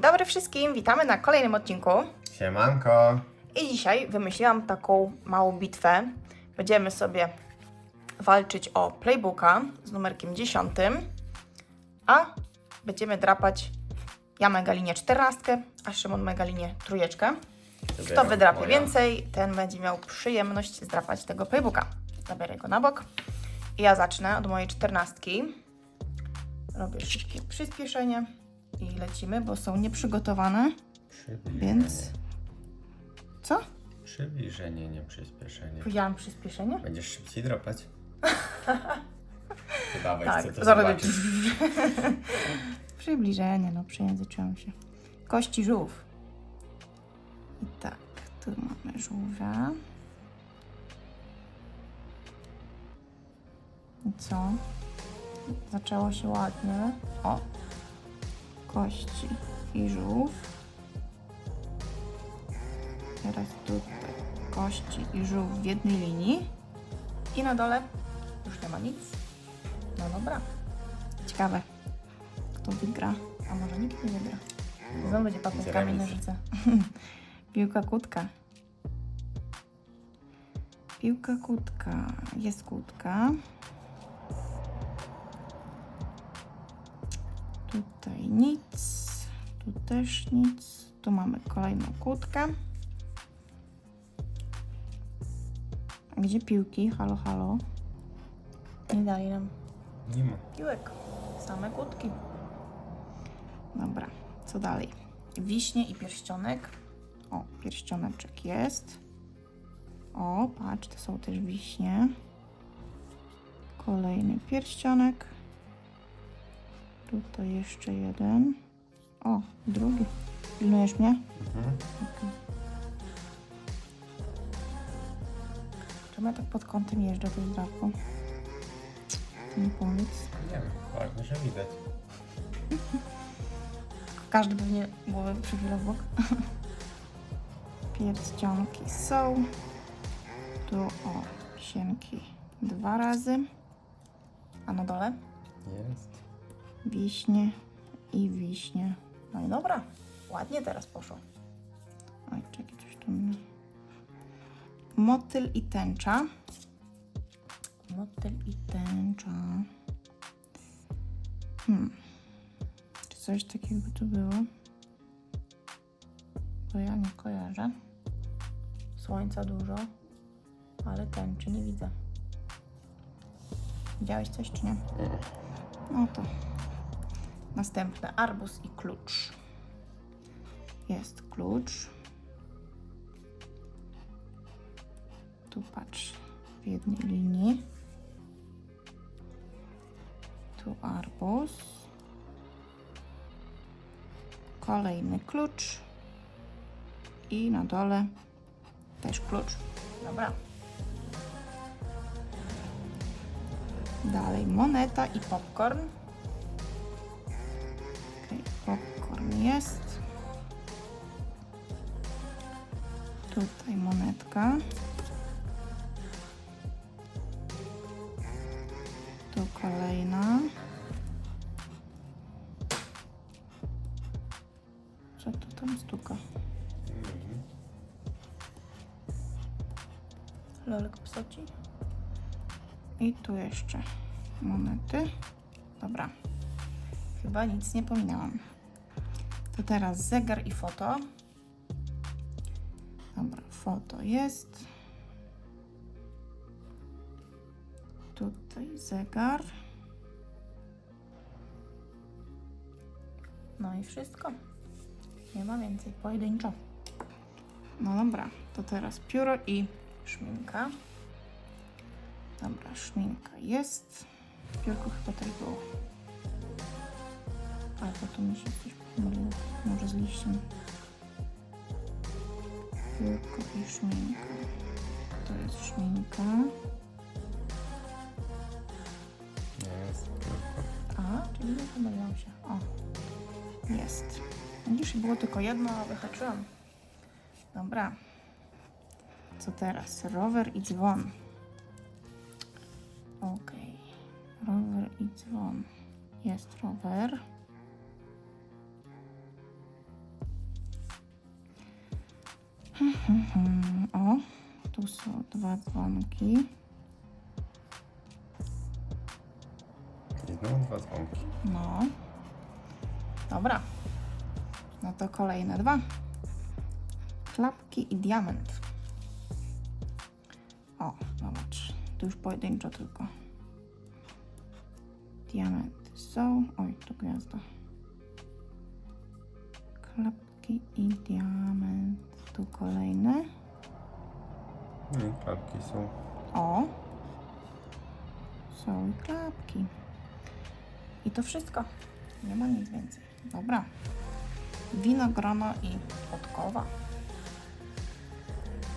Dzień dobry wszystkim, witamy na kolejnym odcinku. Siemanko. I dzisiaj wymyśliłam taką małą bitwę. Będziemy sobie walczyć o playbooka z numerkiem 10, a będziemy drapać ja Megalinie 14, a Szymon Megalinie trójeczkę. Kto wydrapie Moja. więcej, ten będzie miał przyjemność zdrapać tego playbooka. Zabiorę go na bok. I ja zacznę od mojej czternastki. Robię szybkie przyspieszenie i lecimy, bo są nieprzygotowane, Przybliżenie. więc... Co? Przybliżenie, nie przyspieszenie. Powiedziałam przyspieszenie? Będziesz szybciej dropać. To Dawaj, Tak, chcę to zaraz zobaczyć. Przybliżenie, no przejęzyczyłam się. Kości żółw. I tak, tu mamy żółwia. I co? Zaczęło się ładnie. O! Kości i żółw. Teraz tutaj kości i żółw w jednej linii. I na dole już nie ma nic. No dobra. Ciekawe, kto wygra. A może nikt nie wygra. Znowu będzie Będzie kamień, nożyce. Piłka kłódka. Piłka kłódka. Jest kłódka. Tutaj nic. Tu też nic. Tu mamy kolejną kłódkę. A gdzie piłki? Halo, halo. Nie dali nam Nie ma. piłek. Same kłódki. Dobra, co dalej? Wiśnie i pierścionek. O, pierścioneczek jest. O, patrz, to są też wiśnie. Kolejny pierścionek. Tutaj jeszcze jeden. O, drugi. Pilnujesz mnie? Mhm. Okej. Czemu ja tak pod kątem jeżdżę tą zdrapą? Ty mi powiedz. Nie wiem, ważne, że widać. Każdy pewnie głowę przychylał w bok. Pierścionki są. Tu o, sienki dwa razy. A na dole Jest. Wiśnie i wiśnie. No i dobra, ładnie teraz poszło. Oj, czekaj, coś tu mnie... Motyl i tęcza. Motyl i tęcza. Hmm. Czy coś takiego tu było? Bo ja nie kojarzę. Słońca dużo, ale tęczy nie widzę. Widziałeś coś czy nie? No to następne arbuz i klucz. Jest klucz. Tu patrz w jednej linii. Tu arbuz. Kolejny klucz. I na dole też klucz. Dobra. Dalej moneta i popcorn. Popcorn jest. Tutaj monetka. Tu kolejna. Co to tam stuka? Lolek psoci. I tu jeszcze monety. Dobra. Chyba nic nie pominęłam. To teraz zegar i foto. Dobra, foto jest. Tutaj zegar. No i wszystko. Nie ma więcej. Pojedynczo. No dobra, to teraz pióro i szminka. Dobra, szminka jest. Piórko chyba też było. Albo tu mi się coś pomyliło. Może z liściem. Piórko i szminka. To jest szminka. Jest. tylko. A, czyli nie pomyliłam się. O, jest. Widzisz, było tylko jedno, a wyhaczyłam. Dobra. Co teraz? Rower i dzwon. Okej. Rower i dzwon. Jest rower. O, tu są dwa dzwonki. Znowu dwa dzwonki. No. Dobra. No to kolejne dwa. Klapki i diament. O, zobacz. Tu już pojedynczo tylko. Diamenty są. Oj, tu gwiazda. Klapki i diament. Tu kolejne. No i klapki są. O. Są i klapki. I to wszystko. Nie ma nic więcej. Dobra. Winogrono i podkowa.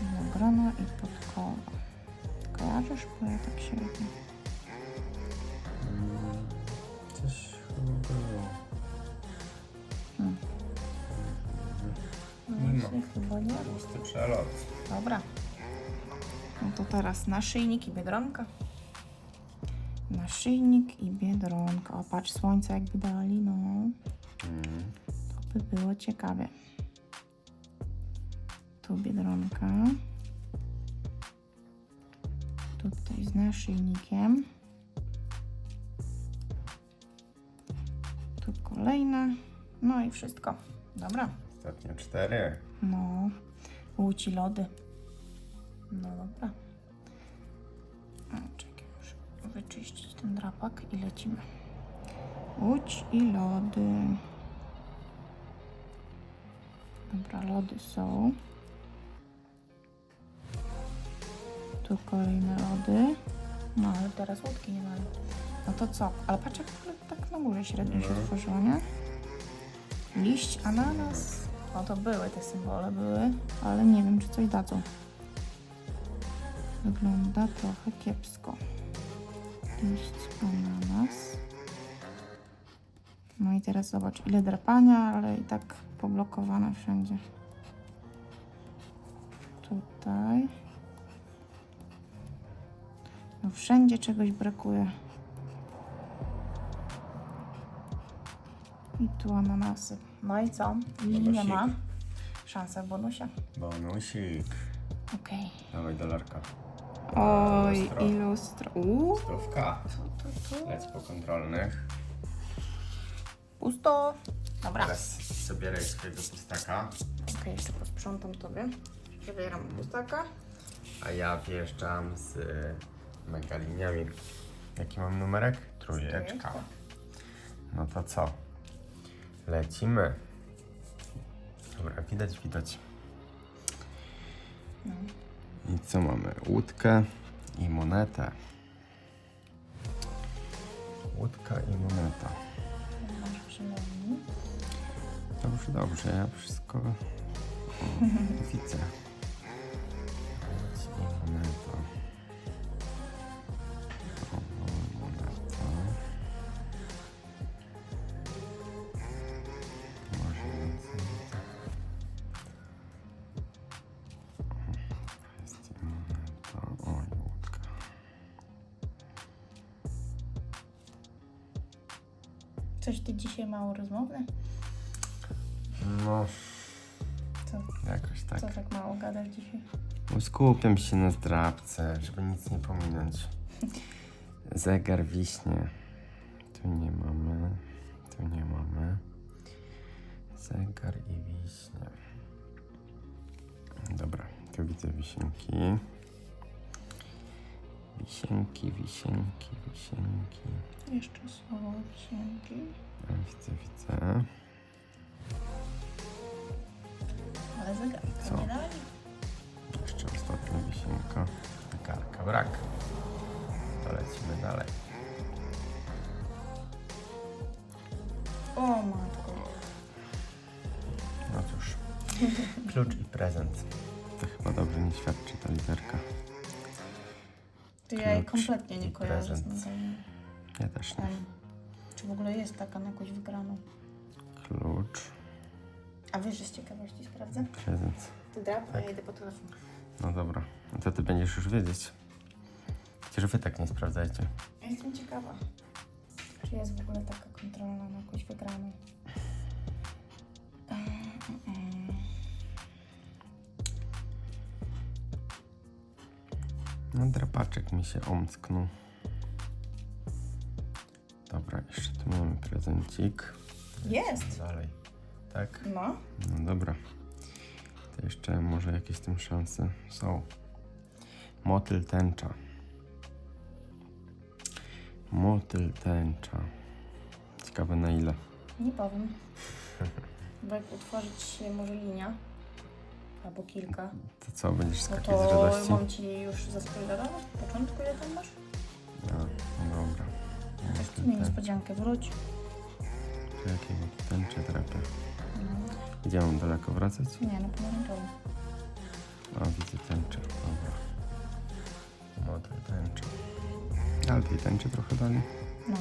Winogrono i podkowa. Kojarzysz? Bo ja tak średnio. Chyba nie. Pusty przelot. Dobra. No to teraz naszyjnik i biedronka. Naszyjnik i biedronka. O, patrz, słońce jakby dali, no. Mm. To by było ciekawe. Tu biedronka. Tutaj z naszyjnikiem. Tu kolejne. No i wszystko. Dobra. Ostatnio cztery. No. Łódź i lody. No dobra. Czekaj, muszę wyczyścić ten drapak i lecimy. Łódź i lody. Dobra, lody są. Tu kolejne lody. No, ale teraz łódki nie mamy. No to co? Ale patrz, jak tak na górze średnio się No. tworzyło, nie? Liść, ananas. No to były te symbole, były, ale nie wiem, czy coś dadzą. Wygląda trochę kiepsko. Liść, ananas. No i teraz zobacz, ile drapania, ale i tak poblokowane wszędzie. Tutaj. No wszędzie czegoś brakuje. I tu ananasy. No i co? Lili nie ma. Szansa bonusia. Bonusik. Okej. Dawaj dolarka. Oj, Lustro. i lustro. Uuu, Stówka. tu, tu, tu. Lec po kontrolnych. Pusto. Dobra. Teraz zabieraj swojego pustaka. Okej, jeszcze posprzątam tobie. Zabieram pustaka. A ja wjeżdżam z y, megaliniami. Jaki mam numerek? Trójeczka. No to co? Lecimy. Dobra, widać, widać. I co mamy? Łódkę i monetę. Łódka i moneta. Dobrze, dobrze, ja wszystko o, widzę. Coś ty dzisiaj mało rozmowny? No, Co, jakoś tak. co tak mało gadasz dzisiaj? Bo Skupiam się na zdrabce, żeby nic nie pominąć. Zegar wiśnie. Tu nie mamy. Tu nie mamy. Zegar i wiśnie. Dobra, tu widzę wisienki. Wisienki, wisienki, wisienki. Jeszcze są wisienki. A, widzę, widzę. Ale zegarka Co? nie. Jeszcze ostatnia wisienka. Zegarka brak. To lecimy dalej. O matko. No cóż, klucz i prezent. To chyba dobrze nie świadczy ta literka. To ja jej kompletnie nie kojarzę z prezent. nazwą. Ja też nie. Em, Czy w ogóle jest taka na jakąś wygraną? Klucz, A wiesz, że z ciekawości sprawdzę? prezent. Ty drap, a ja Tak. idę po telefon. No dobra, to ty będziesz już wiedzieć. Chociaż wy tak nie sprawdzajcie. Ja jestem ciekawa, czy jest w ogóle taka kontrola na jakąś wygraną. Em, em, em. No drapaczek mi się omsknął. Dobra, jeszcze tu mamy prezencik. Jest. Dalej. Tak? No. No dobra. To jeszcze może jakieś tym szanse są. Motyl tęcza. Motyl tęcza. Ciekawe na ile. Nie powiem. Bo jak utworzyć się może linia, albo kilka, To co, będziesz no skakać z to radości? mam ci już zaspoilerować w początku, ile tam masz? No, no dobra. Też tu mi niespodziankę, wróć. Tu jakiego tęczę drapie. No. Gdzie mam daleko wracać? Nie, no pomarańczowy. O, widzę tęczę. Dobra. Motyl tęcza. Ale tej tęczy trochę dali. No.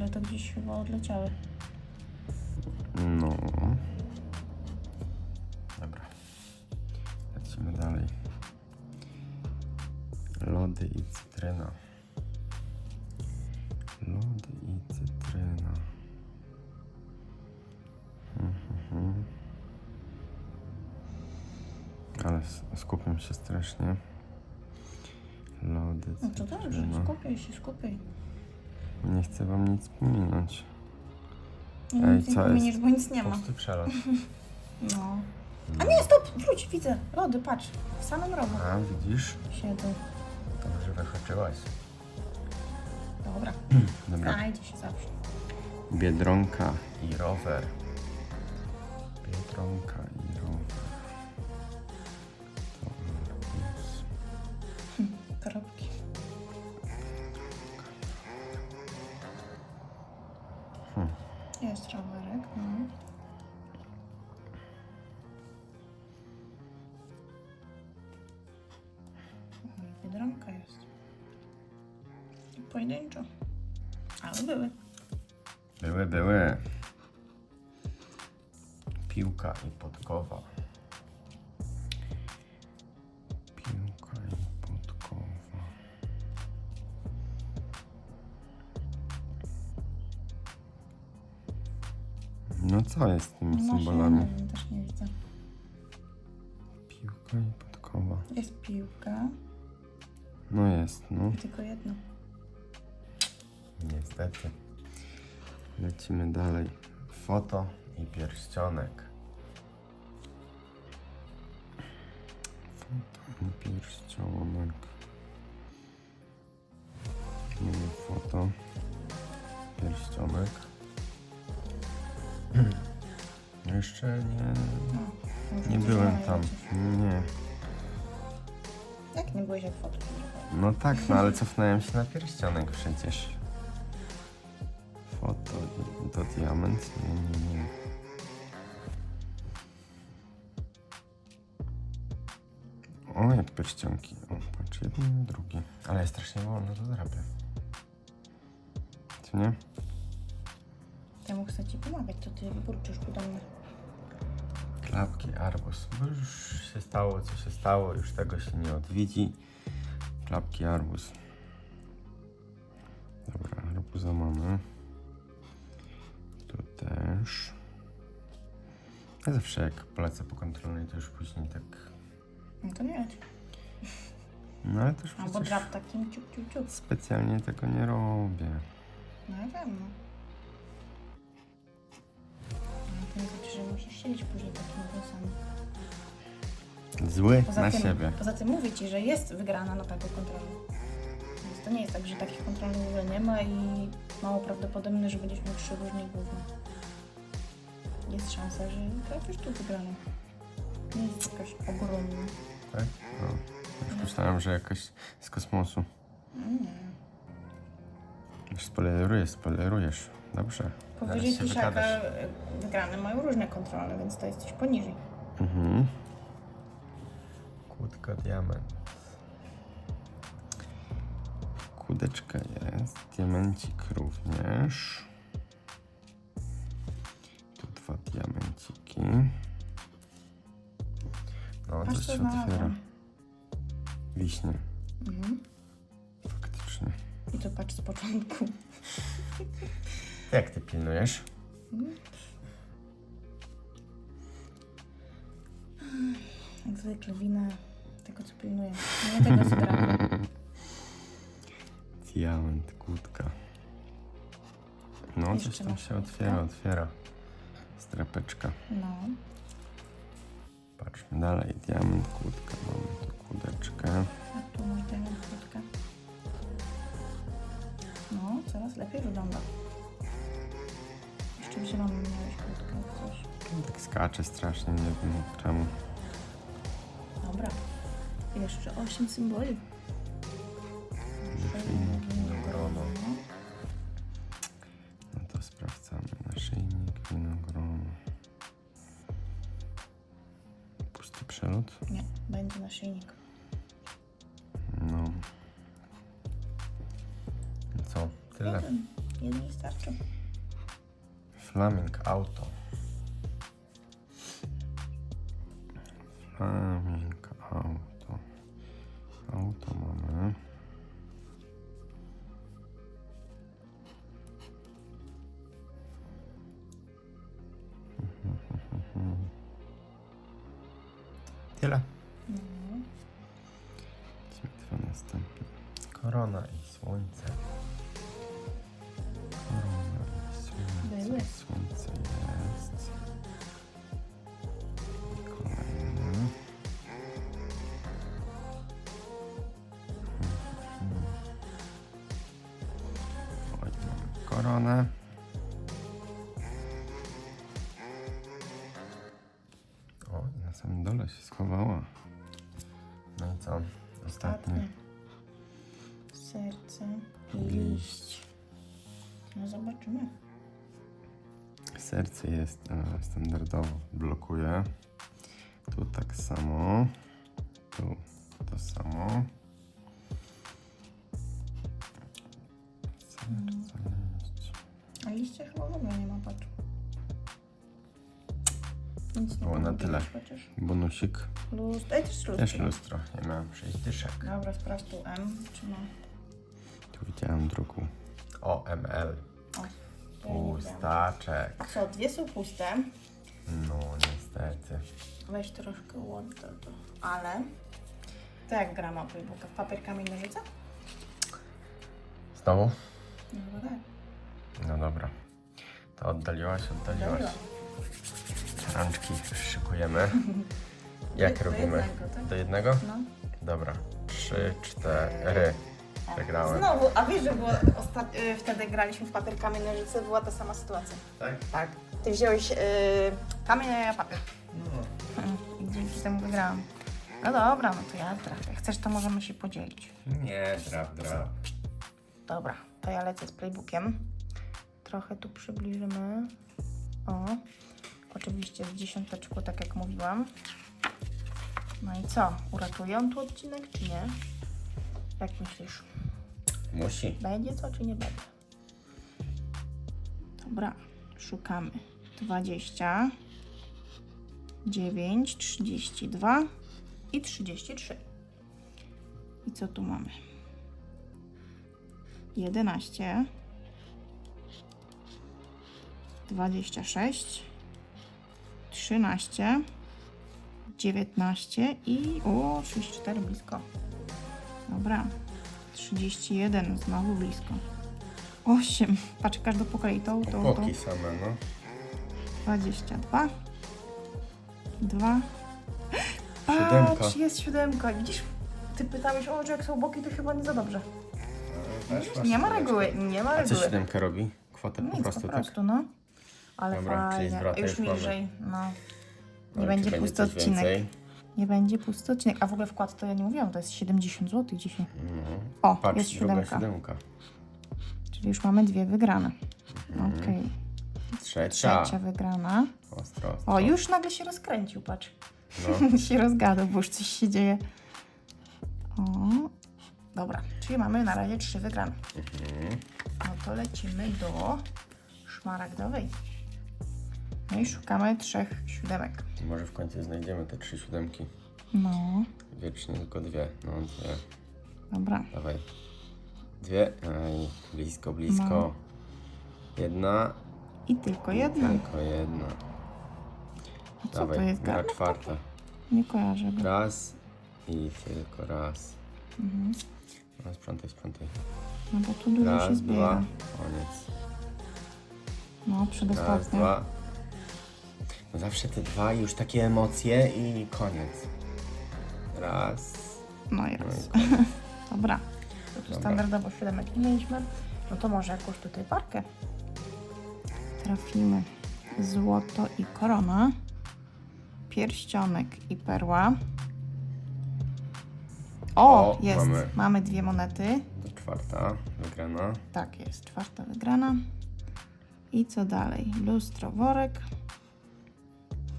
Ale to gdzieś chyba odleciały. No. Dobra. Lecimy dalej. Lody i cytryna. Lody i cytryna. Mhm. Ale skupiam się strasznie. Lody, No to dobrze, cytryna. skupiaj się, skupiaj. Nic pominąć. Nie, Ej, nic nie co pominiesz, jest? bo nic nie ma. Pusty przelot. No. A nie, stop, wróć, widzę. Lody, patrz. W samym rogu A, widzisz? siedzą. Dobrze wyhaczyłaś. Dobra, Dobra. znajdzie się zawsze. Biedronka i rower. Biedronka i No co jest z tymi No właśnie, symbolami? nie wiem, też nie widzę. Piłka i podkowa. Jest piłka No jest, no. i tylko jedno. Niestety. Lecimy dalej. Foto i pierścionek. Foto i pierścionek. Mamy foto. Pierścionek. Jeszcze nie, No, nie byłem tam. Nie. Jak nie byłeś jak fotki? No tak, no ale cofnąłem się na pierścionek przecież. Foto to diament? Nie, nie, nie. O, jak pierścionki. O, patrz, jeden drugi. Ale jest strasznie wolno to drapie. Co nie? Ja mu chcę ci pomagać, to ty burczysz do mnie. Klapki, arbus. Bo już się stało, co się stało, już tego się nie odwiedzi. Klapki, arbus. Dobra, arbuza mamy. Tu też. Ja zawsze jak polecę po kontrolnej, to już później tak... No to nie. No ale też Albo drap takim ciup, ciup, ciup. specjalnie tego nie robię. No ja wiem, no. To nie znaczy, że musisz siedzieć później takimi włosami. Zły Poza na tym, siebie. Poza tym mówię ci, że jest wygrana na taką kontrolę. Więc to nie jest tak, że takich kontroli w ogóle nie ma i mało prawdopodobne, że będziesz miał trzy różne główne. Jest szansa, że trafisz tu wygraną. Nie jest jakaś ogromna. Tak? No. Już myślałem, że jakoś z kosmosu. Nie. Spoilerujesz, spoilerujesz. Dobrze. Powyżej Zaraz się wygadasz. wygrane mają różne kontrole, więc to jest coś poniżej. Mhm. Kłódka diament. Kłódeczka jest. Diamencik również. Tu dwa diamenciki. No, Patrz, coś co się otwiera. znalazłam. Wiśnie. Mhm. Patrz z początku. Jak ty pilnujesz? Jak zwykle winę tego, co pilnuję. Nie tego sprawy. Diament, kłódka. No, coś Jeszcze tam masz się kłódkę? otwiera, otwiera. Strapeczka. No. Patrzmy dalej. Diament, kłódka. Mamy tu kłódeczkę. A tu masz diament coraz lepiej wygląda. Jeszcze w zielonym miałeś krótkę, jak coś. Tak skacze strasznie, nie wiem czemu. Dobra. Jeszcze 8 symboli. Tyle. Następne. Korona i słońce. Zobaczymy. Serce jest e, standardowo blokuje. Tu tak samo. Tu to samo. Serce liść. A liście chyba w ogóle nie ma, patrz. Nic nie Było na tyle. Chociaż. Bonusik. Lustro. Ej, też lustro. Też lustro. Ja miałem 6 dyszek. Dobra, sprawdź tu M, czy ma. Tu widziałem druku. O, Pustaczek. Co, dwie są puste. No niestety. Weź troszkę łodza to. Ale... To jak gra ma playbooka? Papierkami nożyce? Znowu? No chyba tak. No dobra. To oddaliłaś, oddaliłaś. Dobra. Rączki szykujemy. Jak Do robimy? jednego, tak? Do jednego? No. Dobra. Trzy, cztery. Przegrałem. Znowu, a wiesz, że było osta- y, wtedy graliśmy w papierkami nożyce, była ta sama sytuacja. Tak? Tak. Ty wziąłeś y, kamień, a ja papier. No. I dzięki temu wygrałam. No dobra, no to ja trafię. Jak chcesz, to możemy się podzielić. Nie, drap, drap. Dobra, to ja lecę z playbookiem. Trochę tu przybliżymy. O, oczywiście w dziesiąteczku, tak jak mówiłam. No i co? Uratuję tu odcinek, czy nie? Jak myślisz? Musi. Będzie co, czy nie będzie? Dobra, szukamy. 20, 9, 32 i 33. I co tu mamy? 11, 26, 13, 19 i o, 34 blisko. Dobra. 31, znowu blisko. 8. Patrz, każdy po kolei. To, to, to. Opoki same, no. 22. 2. Siódemka. Patrz, jest siódemka. Widzisz? Ty pytałeś, o, że jak są boki, to chyba nie za dobrze. Nie ma reguły, nie ma A co reguły. siódemka robi? Kwotę po Nic, prostu, po tak? prostu, no. Ale Dobra, czyli fajnie. Już już mamy. niżej, no. Nie Ale będzie pusty coś odcinek. więcej? Nie będzie pusty odcinek. A w ogóle wkład to ja nie mówiłam, to jest 70 zł dzisiaj. No. O, Patrz, jest siódemka. siódemka. Czyli już mamy dwie wygrane. Okej. Trzecia. Trzecia wygrana. Ostro, ostro. O, już nagle się rozkręcił, patrz. No. się rozgadał, bo już coś się dzieje. O, dobra, czyli mamy na razie trzy wygrane. Mhm. No to lecimy do szmaragdowej. No i szukamy trzech siódemek. Może w końcu znajdziemy te trzy siódemki. No, Wiecznie tylko dwie. No, dwie. dobra. Dawaj. Dwie. Aj, blisko, blisko. No. Jedna. I tylko jedna. Tylko jedna. A co Dawaj, to jest? gra czwarta. Nie kojarzę go. Raz i tylko raz. Mhm. No, sprzątaj, sprzątaj. No bo tu dużo się Raz, zbiera. dwa, koniec. No, Raz, przedostatnie. dwa. No zawsze te dwa już takie emocje i koniec. Raz. No i No raz. i koniec. Dobra. To tu Dobra. standardowo siódemek nie mieliśmy. No to może jakąś tutaj parkę. Trafimy. Złoto i korona. Pierścionek i perła. O, O, jest. mamy. Mamy. dwie monety. To czwarta wygrana. Tak jest. Czwarta wygrana. I co dalej? Lustro, worek.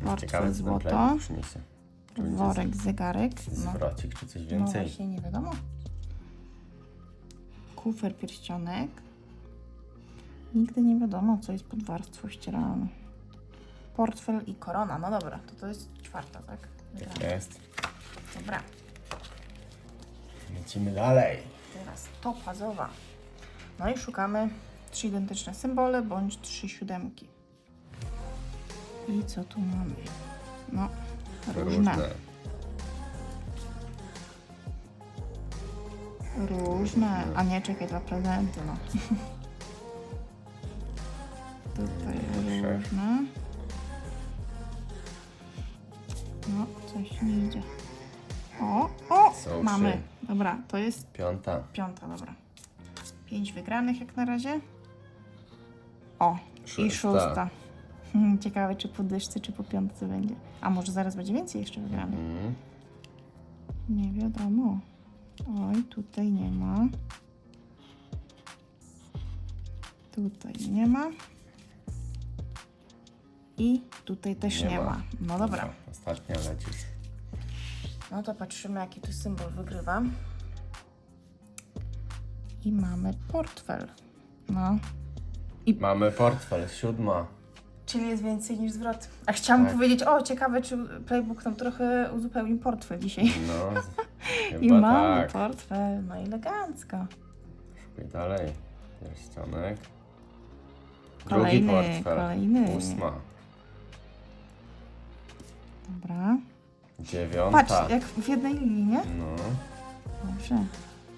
Portfel złoto. Worek, zegarek. No, Zwrocik czy coś no więcej? właśnie, nie wiadomo. Kufer, pierścionek. Nigdy nie wiadomo, co jest pod warstwą ścieralną. Portfel i korona. No dobra, to to jest czwarta, tak? Tak jest. Dobra, Lecimy dalej. teraz topazowa. No i szukamy trzy identyczne symbole bądź trzy siódemki. I co tu mamy? No, różne. Różne. A nie, czekaj, dwa prezenty, no. Tutaj różne. No, coś nie idzie. O, o! Są mamy. trzy. Dobra, to jest Piąta. piąta, dobra. Pięć wygranych jak na razie. O, i Szósta. Hmm, Ciekawe, czy po dyszce, czy po piątce będzie. A może zaraz będzie więcej jeszcze wygranych. Mm. Nie wiadomo. Oj, tutaj nie ma. Tutaj nie ma. I tutaj też Nie ma. ma. No dobra. Ostatnia lecisz. No to patrzymy, jaki tu symbol wygrywa. I mamy portfel. No. Mamy portfel, siódma. Czyli jest więcej niż zwrot. A chciałam Tak. powiedzieć, o ciekawe, czy Playbook nam trochę uzupełnił portfel dzisiaj. No, I mamy tak. portfel. No elegancko. Szukaj dalej. Pierścionek. Kolejny, Drugi portfel. kolejny. Ósma. Dobra. Dziewiąta. Patrz, jak w jednej linii, nie? No, Dobrze.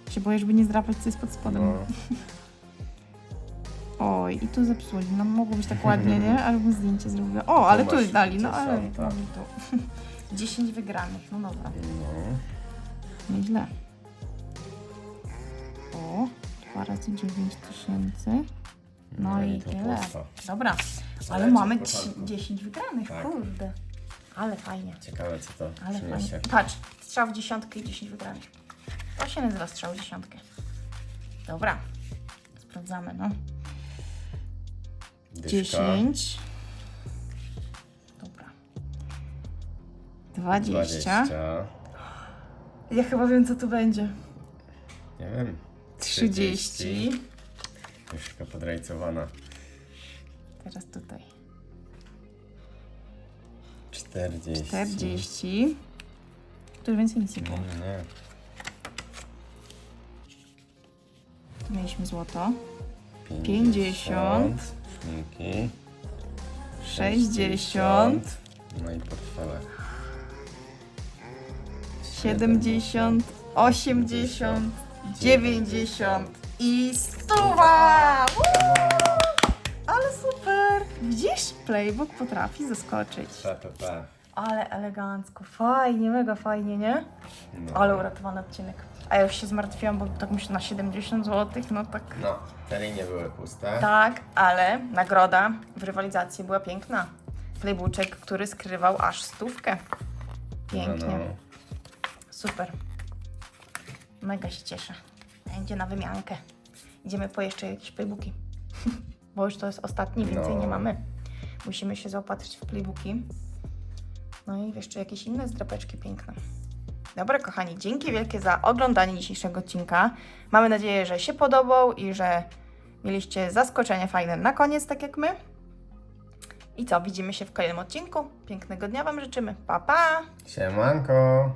Się boję, żeby nie zdrapać coś pod spodem. no. Oj, i tu zepsuli. No mogło być tak ładnie, nie? Ale bym zdjęcie zrobiła. O, ale tu masz dali, no ale dziesiąta. mamy tu. 10 wygranych, no dobra. no. Nieźle. O, 2 razy 9 tysięcy. No i to tyle. pusto. Dobra, ale Leci mamy w trzy- porządku. 10 wygranych, Tak. kurde. Ale fajnie, Ciekawe co to ale przyniesie. fajnie. Patrz, strzał w dziesiątkę i 10 wygranych. To się nazywa strzał w dziesiątkę. Dobra, sprawdzamy, no. Dyszka. 10. Dobra. 20. 20. Ja chyba wiem, co tu będzie. Nie wiem. 30. Myszka podrajcowana. Teraz tutaj. 40. 40. Tu już więcej nic nie było. Nie, nie. Tu mieliśmy złoto. 50. 50. Szminki. 60. No i portfele. 70. 80. 90. I stuwa! Woo! Ale super! Widzisz? Playbook potrafi zaskoczyć. PPP. Ale elegancko. Fajnie, mega fajnie, nie? No. Ale uratowany odcinek. A ja już się zmartwiłam, bo tak myślę na 70 zł, no tak. No, te linie były puste. Tak, ale nagroda w rywalizacji była piękna. Playbuczek, który skrywał aż stówkę. Pięknie. No, no. Super. Mega się cieszę. Będzie na wymiankę. Idziemy po jeszcze jakieś playbooki. Bo już to jest ostatni, więcej No. nie mamy. Musimy się zaopatrzyć w playbooki. No i jeszcze jakieś inne zdrapeczki piękne. Dobra, kochani, dzięki wielkie za oglądanie dzisiejszego odcinka. Mamy nadzieję, że się podobał i że mieliście zaskoczenie fajne na koniec, tak jak my. I co, widzimy się w kolejnym odcinku. Pięknego dnia Wam życzymy. Pa, pa! Siemanko.